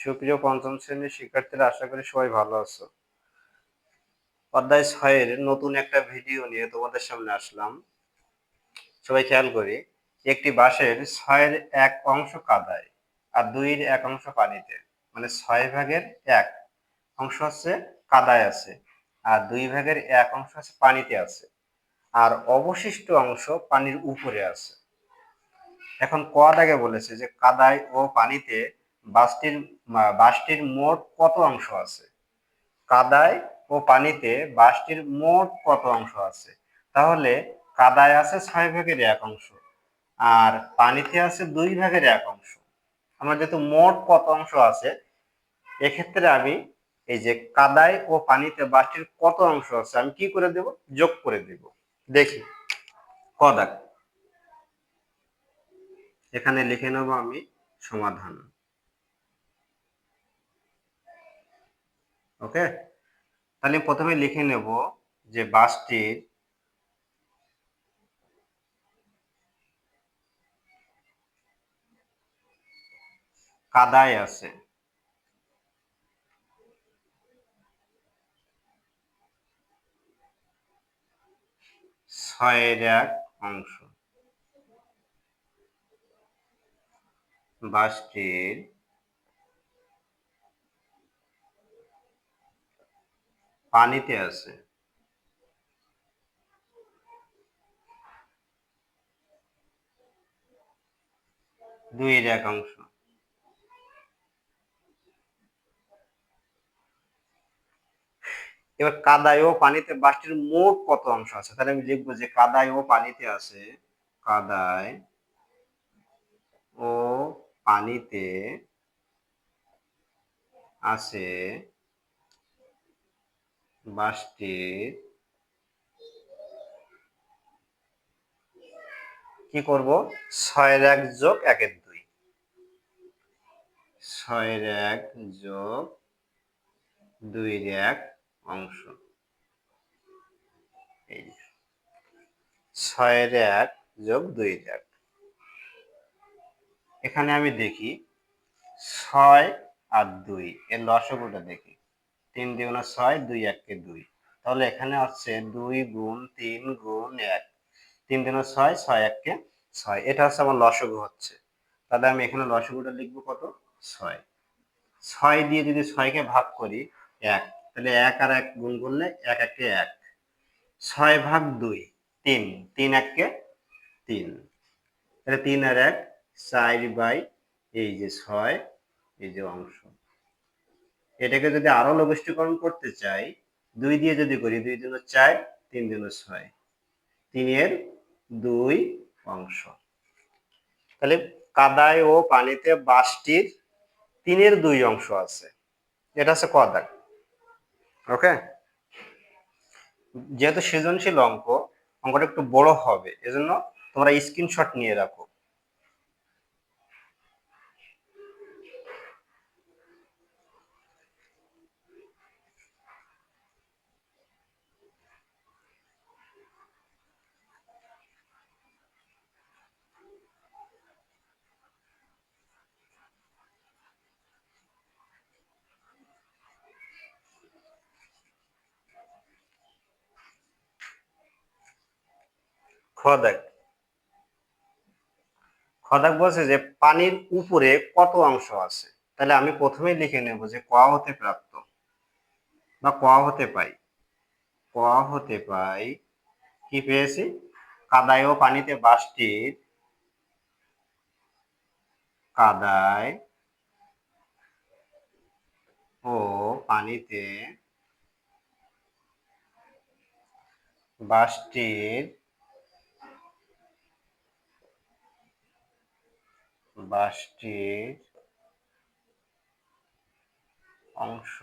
সুপ্রিয় পঞ্চম শ্রেণির শিক্ষার্থীরা, আশা করি সবাই ভালো আছো। অধ্যায় ছয়ের নতুন একটা ভিডিও নিয়ে তোমাদের সামনে আসলাম। সবাই খেয়াল করি, একটি বাঁশের ছয়ের এক অংশ কাদায় আর দুইয়ের এক অংশ পানিতে। মানে ছয় ভাগের এক অংশ হচ্ছে কাদায় আছে আর দুই ভাগের এক অংশ আছে পানিতে আছে আর অবশিষ্ট অংশ পানির উপরে আছে। এখন ক বলেছে যে কাদায় ও পানিতে বাসটির বাসটির মোট কত অংশ আছে? কাদায় ও পানিতে বাসটির মোট কত অংশ আছে? তাহলে কাদায় আছে ছয় ভাগের এক অংশ আর পানিতে আছে দুই ভাগের এক অংশ। আমার যেহেতু মোট কত অংশ আছে, এক্ষেত্রে আমি এই যে কাদায় ও পানিতে বাসটির কত অংশ আছে, আমি কি করে দেব? যোগ করে দেব। দেখি। কদাক এখানে লিখে নেব আমি সমাধান। ওকে তাহলে প্রথমে লিখে নেব যে বাসটির কাদায় আছে। ছয়ের এক অংশ। বাসটির পানিতে আছে। দুইয়ের এক এবার কাদায় ও পানিতে বাসটির মোট কত অংশ আছে? তাহলে আমি লিখব যে কাদায় ও পানিতে আছে, কাদায় ও পানিতে আছে বাসটির কি করব? ছয়ের এক যোগ একের দুই। ছয়ের এক যোগ দুইয়ের এক অংশ। এই ছয়ের এক যোগ দুইয়ের এক। এখানে আমি দেখি, ছয় আর দুই, এর লসগুটা দেখি। তিন দ্বিগুণা ছয়, দুই এককে দুই। তাহলে এখানে হচ্ছে দুই গুণ তিন গুণ এক। তিন দিনে ছয় ছয় এককে ছয়। এটা হচ্ছে আমার লসগু হচ্ছে। তাহলে আমি এখানে লসগুটা লিখব কত? ছয়। ছয় দিয়ে যদি ছয়কে ভাগ করি, এক। তাহলে এক আর এক গুণ করলে এক একে এক। ছয় ভাগ দুই, তিন। তিন এককে তিন। তাহলে তিন আর এক চার বাই এই যে ছয়, এই যে অংশ। এটাকে যদি আরও লঘিষ্ঠীকরণ করতে চাই, দুই দিয়ে যদি করি, দুই দিন চার, তিন দিন ছয়। তিনের দুই অংশ। তাহলে কাদায় ও পানিতে বাসটির তিনের দুই অংশ আছে। এটা হচ্ছে কদাক। ওকে যেহেতু সৃজনশীল অঙ্ক, অঙ্কটা একটু বড় হবে, এজন্য তোমরা স্ক্রিনশট নিয়ে রাখো। খদাক। খদাক বলছে যে, পানির উপরে কত অংশ আছে? তাহলে আমি প্রথমেই লিখে নেব যে, ক হতে প্রাপ্ত বা ক হতে পাই। ক হতে পাই, কি পেয়েছি? কাদায় ও পানিতে বাসটির কাদায় ও পানিতে বাসটির বাসটির অংশ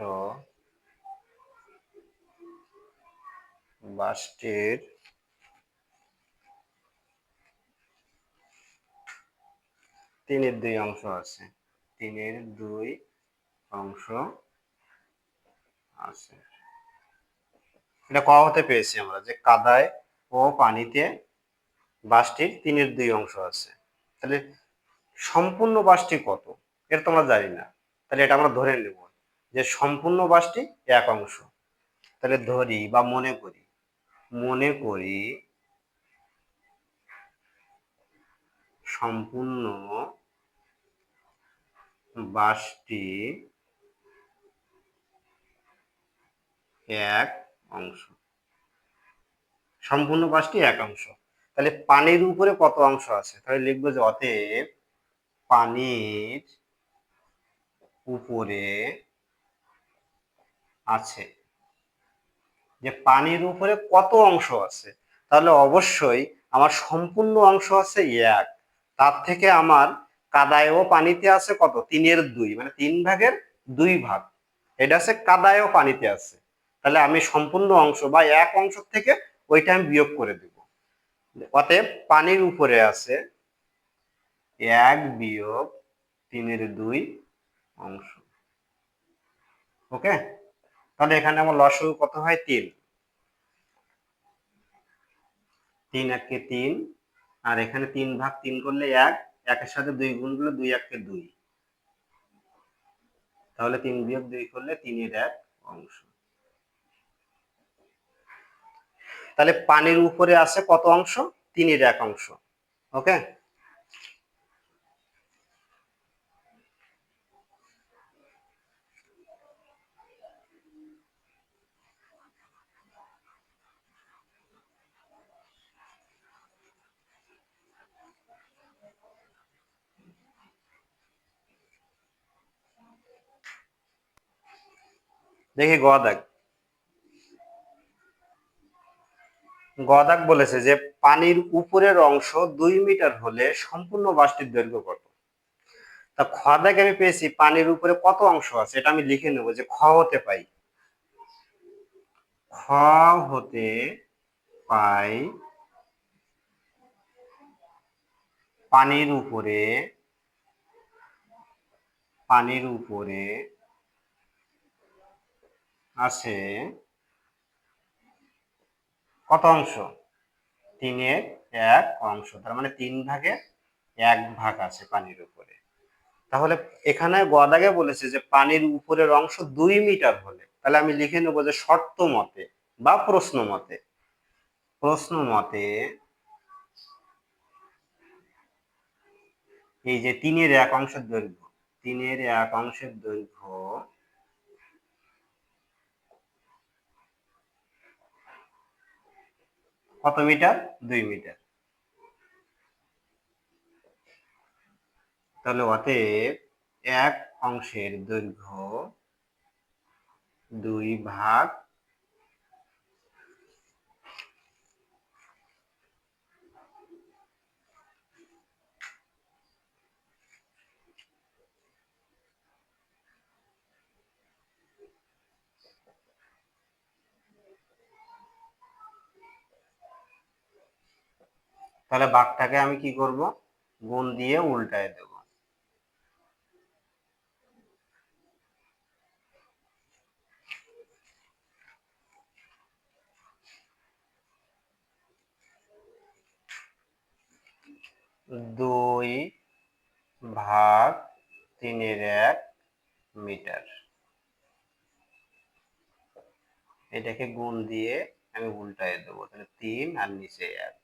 বাসটির তিনের দুই অংশ আছে। তিনের দুই অংশ আছে। এটা ক হতে পেয়েছি আমরা যে কাদায় ও পানিতে বাসটির তিনের দুই অংশ আছে। তাহলে সম্পূর্ণ বাসটি কত? এটা তোমরা জানি না। তাহলে এটা আমরা ধরে নেব যে সম্পূর্ণ বাসটি এক অংশ। তাহলে ধরি বা মনে করি মনে করি সম্পূর্ণ বাসটি এক অংশ। সম্পূর্ণ বাসটি এক অংশ। তাহলে পানির উপরে কত অংশ আছে? তাহলে লিখব যে অতএব পানির উপরে আছে। যে পানির উপরে কত অংশ আছে? তাহলে অবশ্যই আমার সম্পূর্ণ অংশ আছে এক। তার থেকে আমার কাদায় ও পানিতে আছে কত? তিনের দুই। মানে তিন ভাগের দুই ভাগ। এটা আছে কাদায় ও পানিতে আছে। তাহলে আমি সম্পূর্ণ অংশ বা এক অংশ থেকে ওইটা আমি বিয়োগ করে দেব। অতএব পানির উপরে আছে এক বিয়োগ তিনের দুই অংশ। ওকে? তাহলে এখানে আমার লসগু কত হয়? তিন। তিন একে তিন, আর এখানে তিন ভাগ তিন করলে এক, একের সাথে দুই গুণ করলে দুই একে দুই। তাহলে তিন বিয়োগ দুই করলে তিনের এক অংশ। তাহলে পানির উপরে আছে কত অংশ? তিনের এক অংশ। ওকে? দেখি গদাক গদাক বলেছে যে, পানির উপরের অংশ দুই মিটার হলে সম্পূর্ণ বাসটির দৈর্ঘ্য কত? তা খ দাগে আমি পেয়েছি, পানির উপরে কত অংশ আছে, এটা আমি লিখে নেব যে, খ হতে পাই। খ হতে পাই পানির উপরে পানির উপরে আছে কত অংশ? তিনের এক অংশ, তার মানে তিন ভাগে এক ভাগ আছে পানির উপরে। তাহলে এখানে গদাগে বলেছে যে পানির উপরের অংশ দুই মিটার হলে, তাহলে আমি লিখে নেব যে শর্ত মতে বা প্রশ্ন মতে। প্রশ্ন মতে এই যে তিনের এক অংশের দৈর্ঘ্য, তিনের এক অংশের দৈর্ঘ্য কত মিটার? দুই মিটার। তাহলে অতএব এক অংশের দৈর্ঘ্য দুই ভাগ তাহলে বাঘটাকে আমি কি করব? গুণ দিয়ে উল্টায় দেব। দুই ভাগ তিনের এক মিটার। এটাকে গুণ দিয়ে আমি উল্টায় দেবো, তাহলে তিন আর নিচে এক।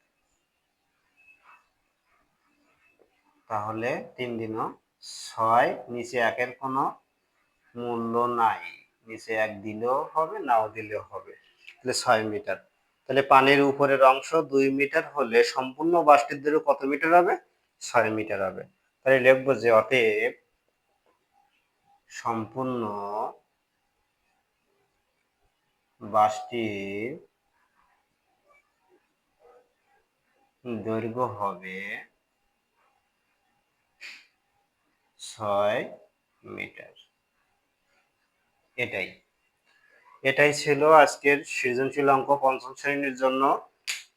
তাহলে তিন দিন ছয়, নিচে একের কোনো মূল্য নাই। নিচে এক দিলেও হবে, নাও দিলেও হবে। তাহলে ছয় মিটার। তাহলে পানির উপরের অংশ দুই মিটার হলে সম্পূর্ণ বাসটির দৈর্ঘ্য কত মিটার হবে? ছয় মিটার হবে। তাহলে লিখব যে অতএব সম্পূর্ণ বাসটির দৈর্ঘ্য হবে ছয় মিটার। এটাই। এটাই ছিল আজকের সৃজনশীল অঙ্ক পঞ্চম শ্রেণির জন্য।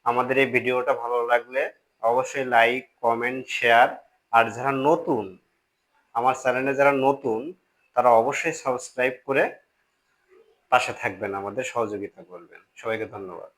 আমাদের এই ভিডিওটা ভালো লাগলে অবশ্যই লাইক, কমেন্ট, শেয়ার। আর যারা নতুন, আমার চ্যানেলে যারা নতুন, তারা অবশ্যই সাবস্ক্রাইব করে পাশে থাকবেন, আমাদের সহযোগিতা করবেন। সবাইকে ধন্যবাদ।